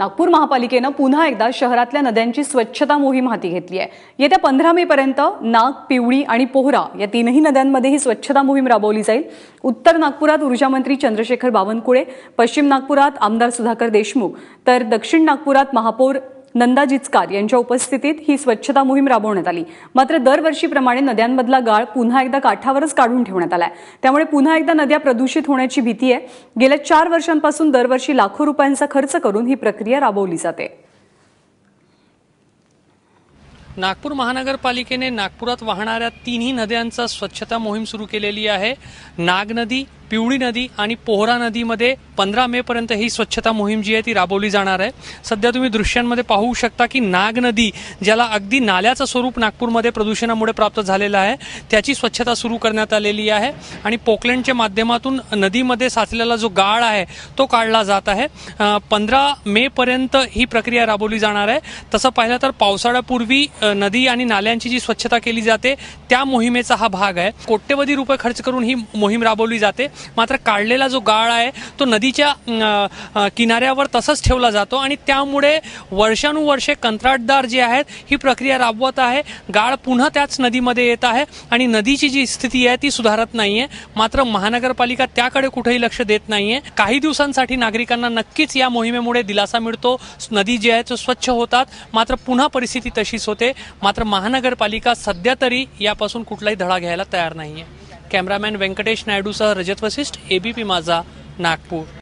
नागपूर महापालिकेनं पुन्हा एकदा शहरातल्या नद्यांची स्वच्छता मोहीम हाती घेतली आहे. येत्या पंधरा मे पर्यंत नाग पिवळी आणि पोहरा या तीनही नद्यांमध्ये ही स्वच्छता मोहीम राबवली जाईल. उत्तर नागपुरात ऊर्जामंत्री चंद्रशेखर बावनकुळे पश्चिम नागपुरात आमदार सुधाकर देशमुख तर दक्षिण नागपुरात महापौर नंदा जिचकार यांच्या उपस्थितीत ही स्वच्छता मोहीम राबवण्यात आली. मात्र दरवर्षीप्रमाणे नद्यांमधला गाळ पुन्हा एकदा काठावरच काढून ठेवण्यात आलाय. त्यामुळे पुन्हा एकदा नद्या प्रदूषित होण्याची भीती आहे. गेल्या चार वर्षांपासून दरवर्षी लाखो रुपयांचा खर्च करून ही प्रक्रिया राबवली जाते. नागपूर महानगरपालिकेने नागपुरात वाहणाऱ्या तिन्ही नद्यांचा स्वच्छता मोहीम सुरू केलेली आहे. नाग नदी पिवळी नदी आणि पोहरा नदीमध्ये पंधरा मे पर्यंत ही स्वच्छता मोहीम जी आहे ती राबवली जाणार आहे. सध्या तुम्ही दृश्यांमध्ये पाहू शकता की नाग नदी ज्याला अगदी नाल्याचं स्वरूप नागपूरमध्ये प्रदूषणामुळे प्राप्त झालेलं आहे त्याची स्वच्छता सुरू करण्यात आलेली आहे आणि पोकलँडच्या माध्यमातून नदीमध्ये साचलेला जो गाळ आहे तो काढला जात आहे. पंधरा मे पर्यंत ही प्रक्रिया राबवली जाणार आहे. तसं पाहिलं तर पावसाळ्यापूर्वी नदी आणि नाल्यांची जी स्वच्छता केली जाते त्या मोहिमेचा हा भाग आहे. कोट्यवधी रुपये खर्च करून ही मोहीम राबवली जाते. मात्र काढलेला जो गाळ आहे तो नदीच्या किनाऱ्यावर तसंच ठेवला जातो आणि त्यामुळे वर्षानुवर्षे कंत्राटदार जे आहेत ही प्रक्रिया राबवत आहे. गाळ पुन्हा त्याच नदीमध्ये येत आहे आणि नदीची जी स्थिती आहे ती सुधारत नाहीये. मात्र महानगरपालिका त्याकडे कुठेही लक्ष देत नाहीये. काही दिवसांसाठी नागरिकांना नक्कीच या मोहिमेमुळे दिलासा मिळतो. नदी जी आहे तो स्वच्छ होतात. मात्र पुन्हा परिस्थिती तशीच होते. मात्र महानगरपालिका सध्या तरी यापासून कुठलाही धडा घ्यायला तयार नाहीये. कॅमेरामॅन व्यंकटेश नायडूसह रजत वसिष्ठ एबीपी माझा नागपूर.